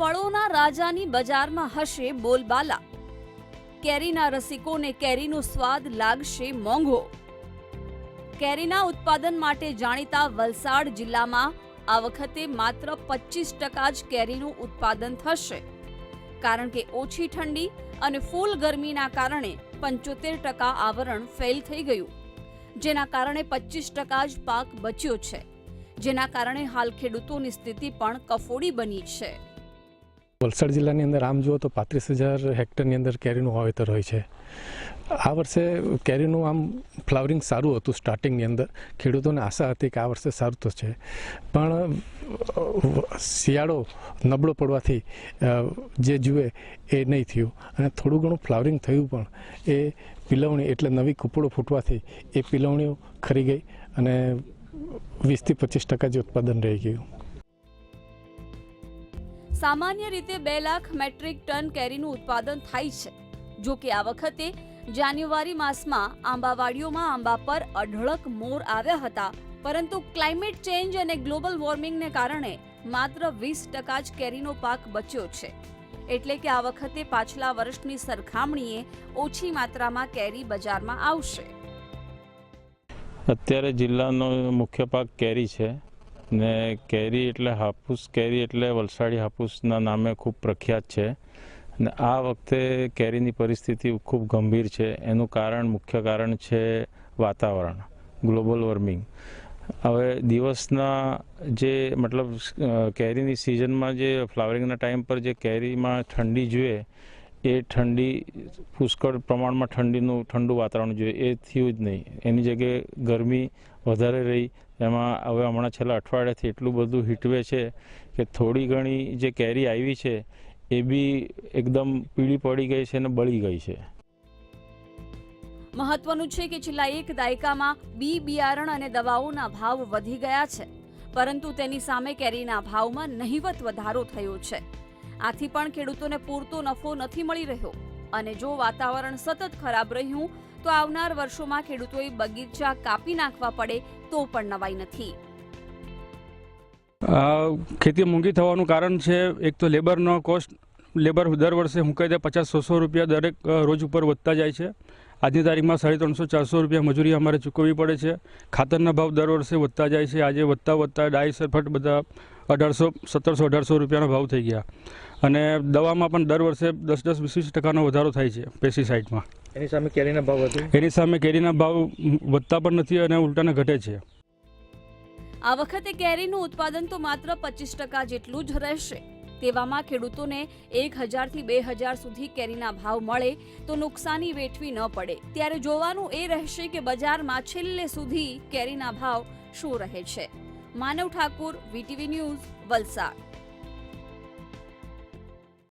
ફળોના રાજાની બજારમાં હશે બોલબાલા. કેરીના રસિકોને કેરીનો સ્વાદ લાગશે મોંઘો. કેરીના ઉત્પાદન માટે જાણીતા વલસાડ જિલ્લામાં આ વખતે માત્ર પચીસ ટકા જ કેરીનું ઉત્પાદન થશે. કારણ કે ઓછી ઠંડી અને ફૂલ ગરમીના કારણે પંચોતેર ટકા આવરણ ફેલ થઈ ગયું. જેના કારણે પચીસ ટકા જ પાક બચ્યો છે. જેના કારણે હાલ ખેડૂતોની સ્થિતિ પણ કફોડી બની છે. વલસાડ જિલ્લાની અંદર આમ જુઓ તો પાંત્રીસ હજાર હેક્ટરની અંદર કેરીનું વાવેતર હોય છે. આ વર્ષે કેરીનું આમ ફ્લાવરિંગ સારું હતું સ્ટાર્ટિંગની અંદર. ખેડૂતોને આશા હતી કે આ વર્ષે સારું તો છે. પણ શિયાળો નબળો પડવાથી જે જુએ એ નહીં થયું. અને થોડું ઘણું ફ્લાવરિંગ થયું પણ એ પિલવણી એટલે નવી કૂપળો ફૂટવાથી એ પિલવણીઓ ખરી ગઈ અને વીસથી પચીસ ટકા જે ઉત્પાદન રહી ગયું. સામાન્ય રીતે બે લાખ મેટ્રિક ટન કેરીનું ઉત્પાદન થાય છે. જો કે આ વખતે જાન્યુઆરી માસમાં આંબાવાડીઓમાં આંબા પર અઢળક મોર આવ્યા હતા. પરંતુ ક્લાઇમેટ ચેન્જ અને ગ્લોબલ વોર્મિંગને કારણે માત્ર વીસ ટકા જ કેરીનો પાક બચ્યો છે. એટલે કે આ વખતે પાછલા વર્ષની સરખામણીએ ઓછી માત્રામાં કેરી બજારમાં આવશે. અત્યારે જિલ્લાનો મુખ્ય પાક કેરી છે. ને કેરી એટલે હાફૂસ કેરી એટલે વલસાડી હાફૂસના નામે ખૂબ પ્રખ્યાત છે. ને આ વખતે કેરીની પરિસ્થિતિ ખૂબ ગંભીર છે. એનું કારણ, મુખ્ય કારણ છે વાતાવરણ, ગ્લોબલ વોર્મિંગ. હવે દિવસના જે મતલબ કેરીની સિઝનમાં જે ફ્લાવરિંગના ટાઈમ પર જે કેરીમાં ઠંડી જોઈએ એ ઠંડી, પુષ્કળ પ્રમાણમાં ઠંડીનું, ઠંડુ વાતાવરણ જોઈએ એ થયું જ નહીં. એની જગ્યાએ ગરમી વધારે રહી. એમાં હવે હમણાં છેલ્લા અઠવાડિયાથી એટલું બધું હીટવે છે કે થોડી ઘણી જે કેરી આવી છે, એ બી એકદમ પીળી પડી ગઈ છે અને બળી ગઈ છે. મહત્વનું છે કે છેલ્લા એક દાયકામાં બી બિયારણ અને દવાઓના ભાવ વધી ગયા છે, પરંતુ તેની સામે કેરીના ભાવમાં નહિવત વધારો થયો છે. આથી પણ ખેડૂતોને પૂરતો નફો નથી મળી રહ્યો અને જો વાતાવરણ સતત ખરાબ રહ્યું તો આવનાર વર્ષોમાં ખેડૂતોએ બગીચા કાપી નાખવા પડે તો પણ નવાઈ નથી. ખેતી મોંઘી થવાનું કારણ છે, એક તો લેબરનો કોસ્ટ લેબર દર વર્ષે હું કહી દે પચાસ છસો રૂપિયા દરેક રોજ ઉપર વધતા જાય છે. આજની તારીખમાં સાડી ત્રણસો ચારસો રૂપિયા મજૂરી અમારે ચૂકવવી પડે છે. ખાતરના ભાવ દર વર્ષે વધતા જાય છે. આજે વધતા વધતા ડાય સલ્ફેટ બધા અઢારસો સત્તરસો અઢારસો રૂપિયાનો ભાવ થઈ ગયા. અને દવામાં પણ દર વર્ષે દસ દસ વીસ વીસ ટકાનો વધારો થાય છે પેસ્ટિસાઇડમાં એની સામે કેરીના ભાવ વધુ? એની સામે કેરીના ભાવ વધતા પણ નથી અને ઉલટાને ઘટે છે. આ વખતે કેરીનું ઉત્પાદન તો માત્ર પચીસ ટકા જેટલું જ રહેશે. તેવામાં ખેડૂતોને એક હજારથી બે હજાર સુધી કેરીના ભાવ મળે તો નુકસાની વેઠવી ન પડે. ત્યારે જોવાનું એ રહેશે કે બજારમાં છેલ્લે સુધી કેરીના ભાવ શું રહે છે. Manav Thakur VTV news Valsad.